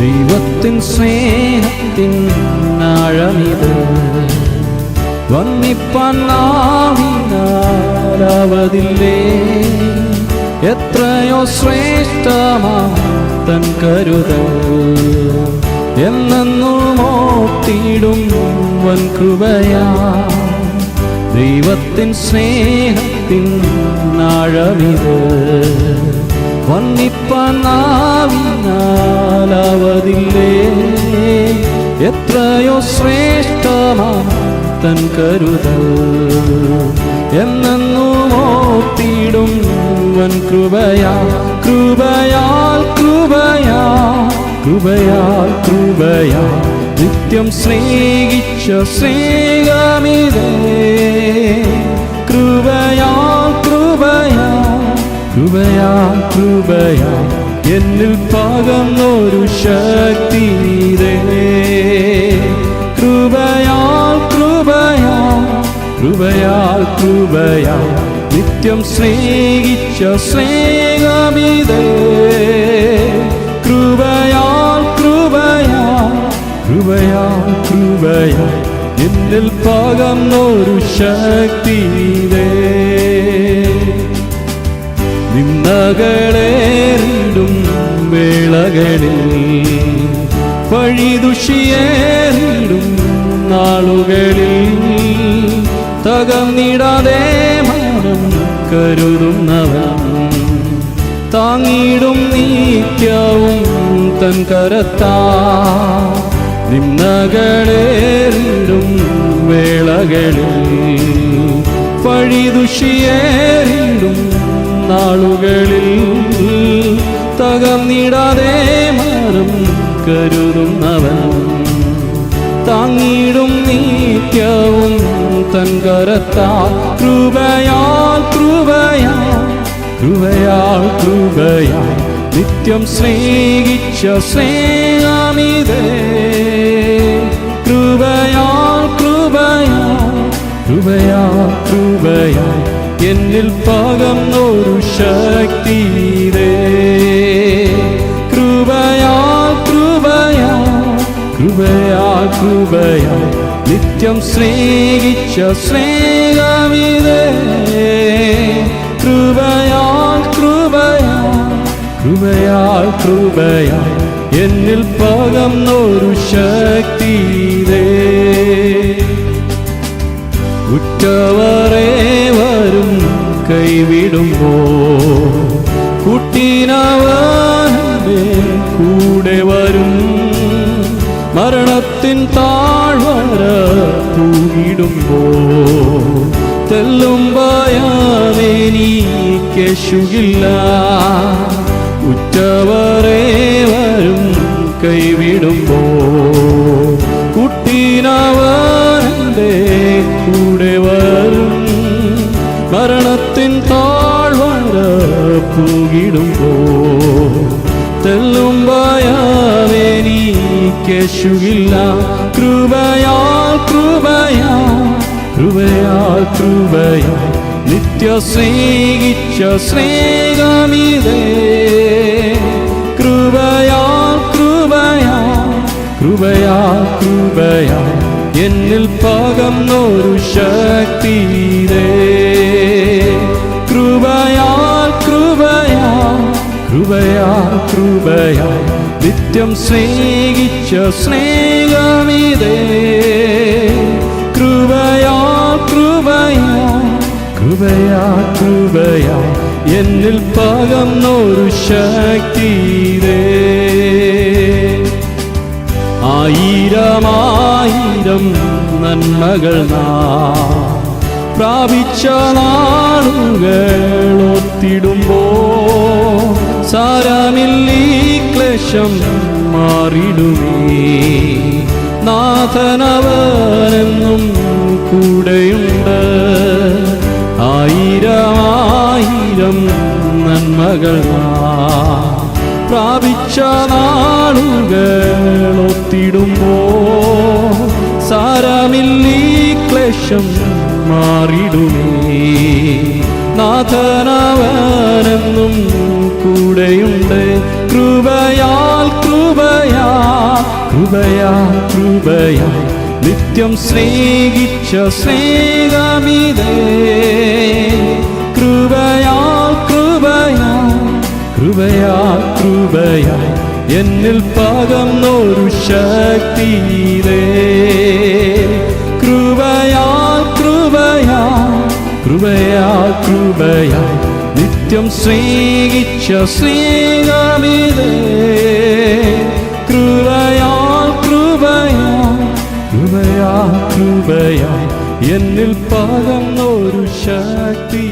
ദൈവത്തിൻ സ്നേഹത്തിൻ ആഴമിത്. വന്നിപ്പാൻ നാവിനാലാവതില്ലേ? എത്രയോ ശ്രേഷ്ഠമാ തൻ കരുതൽ. എന്നെന്നും ഓർത്തിടും വൻ കൃപയാ. ദൈവത്തിൻ സ്നേഹത്തിൻ ആഴമിത്. വന്നിപ്പനാവിനാലാവതില്ലേ എത്രയോ ശ്രേഷ്ഠമാ തൻ കരുതൽ. എന്നെന്നും ഓർത്തിടും വൻ കൃപയാ. കൃപയാൽ കൃപയാ. കൃപയാൽ കൃപയാ. നിത്യം സ്നേഹിച്ച സ്നേഹമിതേ. കൃപയാ കൃപയാ. കൃപയാ കൃപയാ. എന്നിൽ പകന്നൊരു ശക്തി കൃപയാ കൃപയാ. കൃപയാൽ കൃപയാ. നിത്യം സ്നേഹിച്ച സ്നേഹമിതേ. കൃപയാൽ കൃപയാ. കൃപയാ കൃപയാ. എന്നിൽ പകന്നൊരു ശക്തി നീരേ. നിന്നകളേറിടും വേളകളിൽ. വഴിദുഷിയേറിടും നാളുകളിൽ. തകർന്നിടാതെ മനം കരുതുന്നവൻ. താങ്ങിടും നീക്കവും തൻ കരത്താ. നിന്നകളേറിടും വേളകളിൽ. വഴിദുഷിയേറിടും നാളുകളിൽ തകർന്നിടാതെ മാറും കരുതുന്നവൻ. താങ്ങിടും നീക്കവും തൻ കരത്താൽ കൃപയാൽ കൃപയാൽ കൃപയാൽ കൃപയാൽ നിത്യം സ്നേഹിച്ച സ്നേഹമിതേ. കൃപയാൽ കൃപയാൽ കൃപയാൽ കൃപയാൽ എന്നിൽ പകർന്നൊരു ശക്തി നീരേ കൃപയാ കൃപയാ കൃപയാ കൃപയാ. നിത്യം സ്നേഹിച്ച സ്നേഹമിതേ. കൃപയാ കൃപയാ കൃപയാ കൃപയാ. എന്നിൽ പകന്നൊരു ശക്തി മരണത്തിൻ താഴ്വര തൂങ്ങിടുമ്പോ തെല്ലും ഭയാനെനിക്കേശുകില്ല ഉറ്റവരെ വരും കൈവിടുമ്പോ കുട്ടീനവന്റെ കൂടെ ഭയാനെനിക്കേശുകില്ല കൃപയാൽ കൃപയാ കൃപയാൽ കൃപയാ. നിത്യ സ്നേഹിച്ച സ്നേഹമിതേ. കൃപയാൽ കൃപയാ കൃപയാ കൃപയാ. എന്നിൽ പകർന്നൊരു ശക്തിരേ കൃപയാൽ കൃപയാ കൃപയാ കൃപയാ. നിത്യം സ്നേഹിച്ച സ്നേഹമിതേ. കൃപയാ കൃപയാ കൃപയാ കൃപയാ. എന്നിൽ പകർന്നൊരു ശക്തി നീരേ ആയിരമായിരം നന്മകൾ നാ പ്രാപിച്ച നാളുകൾ ഒത്തിടുമ്പോ സാരമില്ലീ ക്ലേശം മാറിടുമേ. നാഥനവനെന്നും കൂടെയുണ്ട്. ആയിരമായിരം നന്മകൾ പ്രാപിച്ച നാളുകൾ ഒത്തിടുമ്പോ സാരമില്ലീ ക്ലേശം മാറിടുമേ. നാഥനവനെന്നും കൂടെയുണ്ട്. കൃപയാ കൃപയാ. നിത്യം സ്നേഹിച്ച സ്നേഹമിതേ. കൃപയാ കൃപയാ. കൃപയാ കൃപയാ. എന്നിൽ പകർന്നൊരു ശക്തിയിലേ. കൃപയാ കൃപയാ. കൃപയാ കൃപയാ. നിത്യം സ്നേഹിച്ച സ്നേഹമിതേ. കൃപയാ എന്നിൽ പകർന്നൊരു ശക്തി.